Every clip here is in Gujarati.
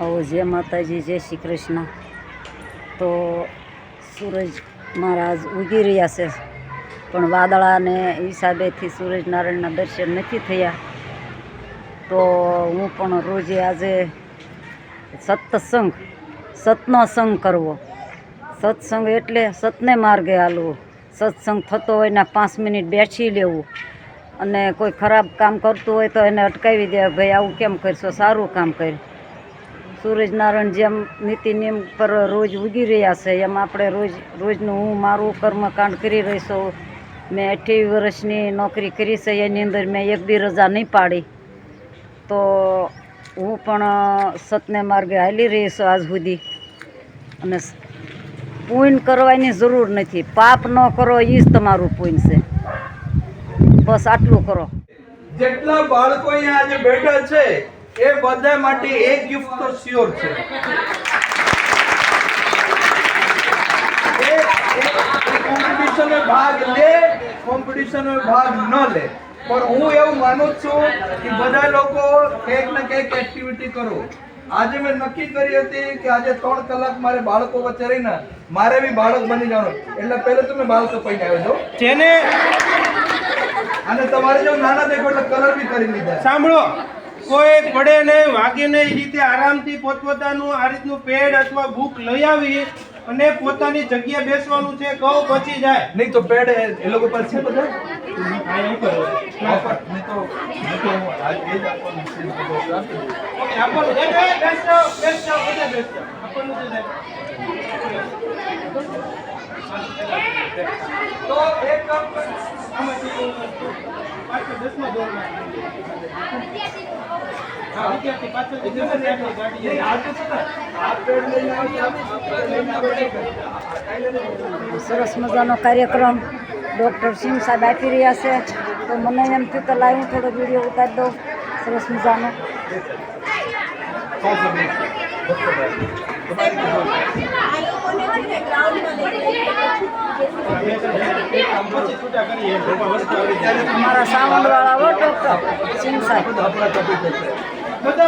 આવો જય માતાજી, જય શ્રી કૃષ્ણ. તો સૂરજ મહારાજ ઉગી રહ્યા છે, પણ વાદળાને હિસાબેથી સૂરજનારાયણના દર્શન નથી થયા. તો હું પણ રોજે આજે સત્સંગ સતનો સંગ કરવો. સત્સંગ એટલે સતને માર્ગે હાલવું. સત્સંગ થતો હોય ને પાંચ મિનિટ બેસી લેવું. અને કોઈ ખરાબ કામ કરતું હોય તો એને અટકાવી દે ભાઈ આવું કેમ કરશો? સારું કામ કર સૂરજનારાયણ જેમ નીતિ નિયમ પર રોજ ઉગી રહ્યા છે, એમ આપણે રોજ, રોજનું હું, મારું કર્મકાંડ કરી રહી છું. મેં અઠ્યાવીસ વર્ષની નોકરી કરી છે, એની અંદર મેં એક બી રજા નહીં પાડી. તો હું પણ સતને માર્ગે હાલી રહી છું આજ સુધી. અને પૂન કરવાની જરૂર નથી. પાપ ન કરો એ જ તમારું પૂન છે. બસ આટલું કરો. જેટલા બાળકો અહીંયા આજે બેઠા છે એ બધા માટે એક ગિફ્ટ તો શ્યોર છે. કોમ્પિટિશન ભાગ લે કોમ્પિટિશન ભાગ ન લે. પણ હું એવું માનું છું કે બધા લોકો કંઈક ને કંઈક એક્ટિવિટી કરો. આજે મેં નક્કી કરી હતી કે આજે ત્રણ કલાક મારે બાળકો વચ્ચે રહીને મારે બી બાળક બની જવાનું. એટલે પહેલે તો મેં બાળ કપાઈને આવ્યો છું જેને અને તમારે જો નાના દેખો એટલે કલર બી કરી લીધા. સાંભળો. કોઈ પડે નહીં વાગે નહીં એ રીતે આરામથી પોતપોતાનું આ રીતનું પેડ અથવા બુક લઈ આવી અને પોતાની જગ્યા બેસવાનું છે કહો પછી જાય. નહીં તો પેડ એ લોકો પર છે બધા. તો એક કામ સરસ મજાનો કાર્યક્રમ ડૉક્ટર સિંહ સાહેબ આપી રહ્યા છે. તો મને એમ થયું તો લાવી થોડો વીડિયો ઉતારી દઉં. સરસ મજાનો. પછી છૂટા કરીએ વસ્તુ આવી જાય અમારા હો ડૉક્ટર સિંહ સાહેબ બધા છે.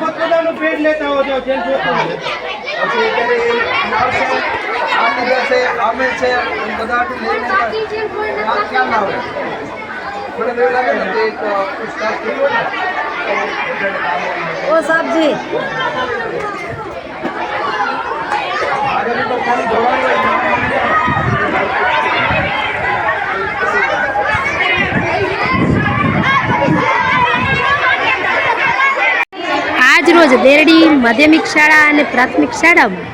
પોતપોતાનું પેડ લેતા જેમ જોતું પછી અત્યારે આવશે, આમ આમે છે, બધા લઈને ખ્યાલ ના આવે. મને એવું લાગે ને કે એક અ, start કર્યું હોય ને, તો બધાને કામ આવે. ઓ સાહેબજી આગળ તો ખાલી જોવાનું હોય ને. આજ રોજ દેરડી માધ્યમિક શાળા અને પ્રાથમિક શાળામાં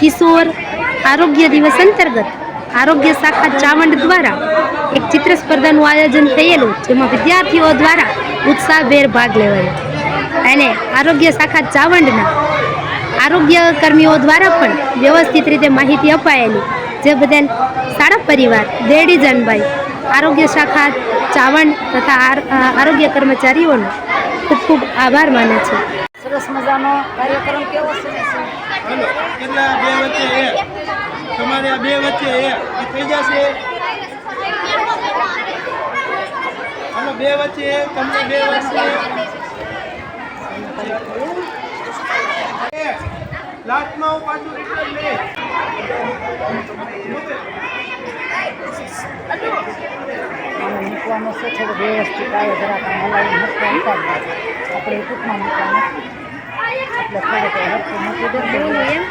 કિશોર આરોગ્ય દિવસ અંતર્ગત આરોગ્ય શાખા ચાવંડ દ્વારા એક ચિત્ર સ્પર્ધાનું આયોજન થયેલું, જેમાં વિદ્યાર્થીઓ દ્વારા ઉત્સાહભેર ભાગ લેવાયો. અને આરોગ્ય શાખા ચાવંડના આરોગ્ય કર્મીઓ દ્વારા પણ વ્યવસ્થિત રીતે માહિતી અપાયેલી. જે બદલ શાળા પરિવાર દેડી જનભાઈ આરોગ્ય શાખા ચાવણ તથા આરોગ્ય કર્મચારીઓનો ખૂબ ખૂબ આભાર માને છે. સરસ મજાનો કાર્યક્રમ કેવો છે? કેટલા બે વચ્ચે એક તમારે આ બે વચ્ચે એ થઈ જશે? હાલો બે વચ્ચે તમને બે વચ્ચે લાસ્ટમાં હું પાછું રિટર્ન લે આને શું છે કે વ્યવસ્થિત આવે જરાક હલાવી મૂકવા આપણે ટૂંકમાં મૂકવાનું. એટલે થોડુંક હરખું મૂકી દે વ્યવસ્થિત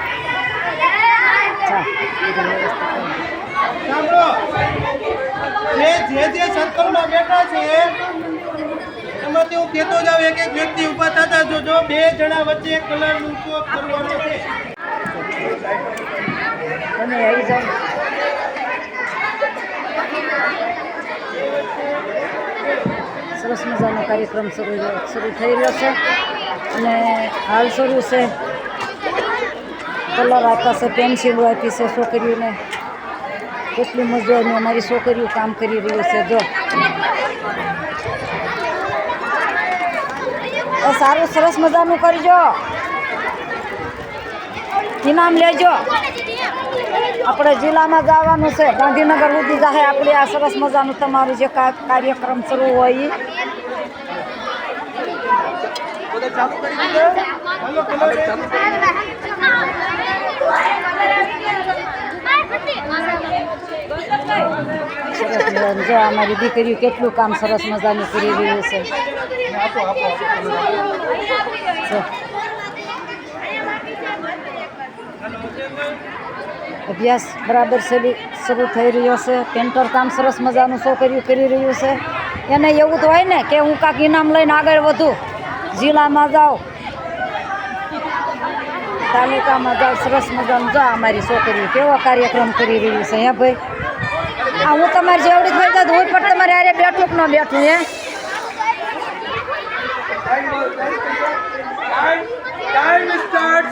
સાંભળો. જે જે જે સર્કલમાં બેઠા છે એમાંથી તો જાવ એક એક વ્યક્તિ ઊભા થતા જોજો બે જણા વચ્ચે કલર ઉપયોગ કરવાનો છે. તમે આવી જાઓ. સરસ મજાનો કાર્યક્રમ શરૂ શરૂ થઈ રહ્યો છે. અને હાલ શરૂ છે. કલર આપ્યા છે પેન્સિલો આપી છે છોકરીઓને. કેટલી મજા અમારી છોકરીઓ કામ કરી રહ્યું છે, જો. સારું, સરસ મજાનું કરજો. ઇનામ લેજો. આપણે જિલ્લામાં જવાનું છે. ગાંધીનગર સુધી જાહે આપણે આ સરસ મજાનું તમારું જે કાર્યક્રમ શરૂ હોય. ચાલુ કરી દીધા હાલો કલર સરસ મજાનું જો અમારી દીકરીઓ કેટલું કામ સરસ મજાનું કરી રહ્યું છે. અભ્યાસ બરાબર શરૂ થઈ રહ્યો છે. પેન્ટર કામ સરસ મજાનું છોકરીઓ કરી રહ્યું છે. એને એવું તો હોય ને કે હું કાંક ઇનામ લઈને આગળ વધું. જિલ્લામાં જાઉં. તાલુકામાં જાઉં સરસ મજાનું જાઓ. અમારી છોકરીઓ કેવો કાર્યક્રમ કરી રહ્યું છે હે ભાઈ? આ હું તમારી જેવડી થઈ જાય તો હું પણ તમારે આરે બેઠું ન બેઠું હે? Time, time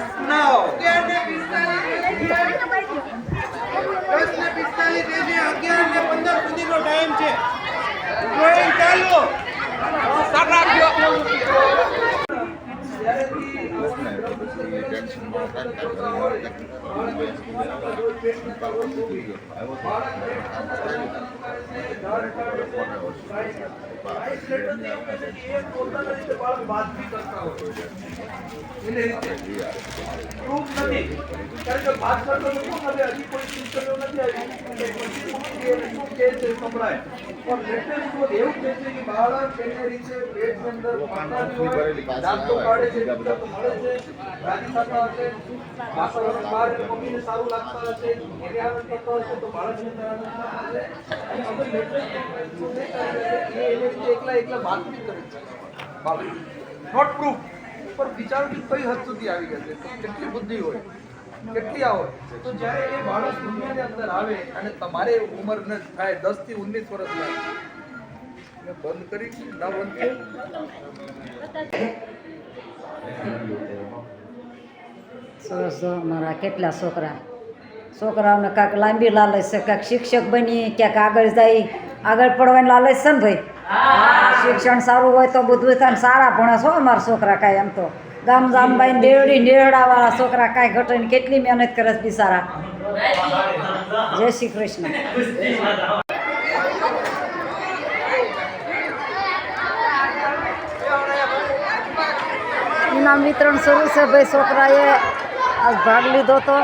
I was. સારું લાગતા હશે એને આનંદ થતો હશે તો બાળકને આનંદ થતો હશે એકલા એકલા વાત બી કરે છે બાળક નોટ પ્રૂફ પણ વિચારો કે કઈ હદ સુધી આવી ગયા કેટલી બુદ્ધિ હોય કેટલી આ તો જ્યારે એ બાળક દુનિયાની અંદર આવે અને તમારે ઉંમર ન થાય દસથી ઉન્નીસ વર્ષ થાય બંધ કરી ના બંધ કરી સરસ મારા કેટલા છોકરા. છોકરાઓને કાંઈક લાંબી લાલચ છે કાંઈક શિક્ષક બની ક્યાંક આગળ જાય આગળ પડવાની લાલચ છે ને ભાઈ? શિક્ષણ સારું હોય તો બધું થાય ને સારા ભણે છો અમારા છોકરા કાંઈ એમ તો. ગામ ગામ બાઈને દેવડી નેહડાવાળા છોકરા કાંઈ ઘટે કેટલી મહેનત કરે છે બિચારા. જય શ્રી કૃષ્ણ. નામ વિતરણ શરૂ છે ભાઈ છોકરાએ આજ ભાગ લીધો તો.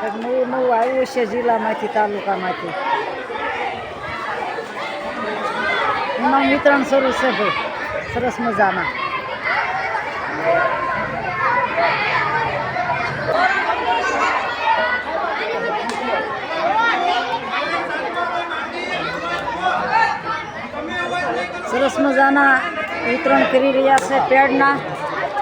કંઈક નવું નવું આવ્યું છે જિલ્લામાંથી, તાલુકામાંથી. ઇનામ વિતરણ શરૂ છે ભાઈ. સરસ મજાના સરસ મજાના વિતરણ કરી રહ્યા છે પેડના.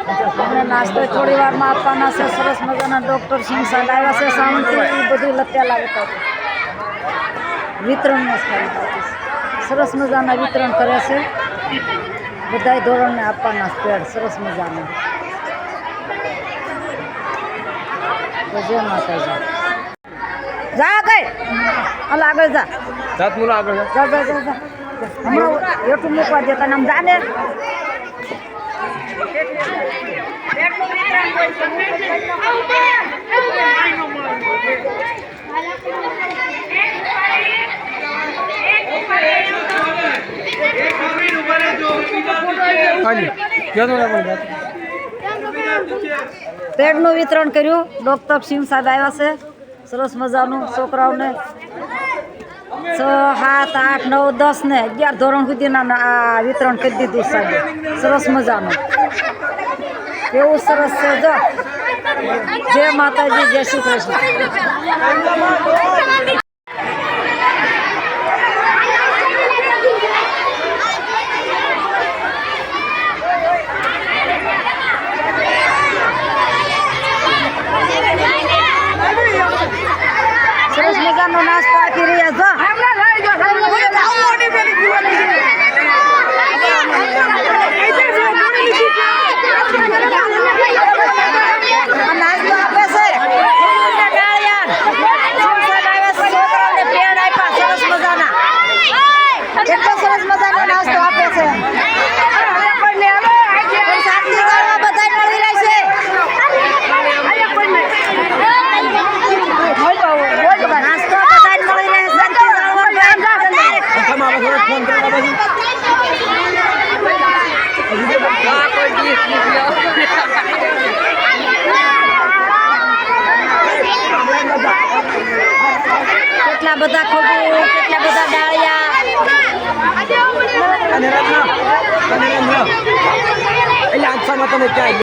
અમને નાસ્તો થોડી વારમાં આપવાના છે સરસ મજાના ડૉક્ટર સિંહ સાહેબ આવ્યા છે સાઉન્ડથી એ બધું લત્યા લાગતા વિતરણનો સ્થળ સરસ મજાના વિતરણ કરે છે. બધાય ધોરણને આપવાના પેડ સરસ મજાના. તો જય માતાજી. જા કઈ હાલ આગળ જા. આગળ જા. જા જા જા હમણાં એટલું મૂકવા દેતા આમ જાને પેડનું વિતરણ કર્યું. ડોક્ટર સિંહ સાહેબ આવ્યા છે. સરસ મજાનું છોકરાઓને છ, સાત, આઠ, નવ, દસ ને અગિયાર ધોરણ સુધીના આ વિતરણ કરી દીધું સાહેબ. સરસ મજાનું. એવું સરસ છે, જો. જય માતાજી, જય શ્રી કૃષ્ણ. સરસ મજાનો નાસ્તો આપી રહ્યા જો આ નાસ્તો આપે છે ડાળિયા. સાહેબ આવ્યા છે કેટલા બધા ખોબુ કેટલા બધા ડાળિયા. એટલે આજ તમે ક્યાં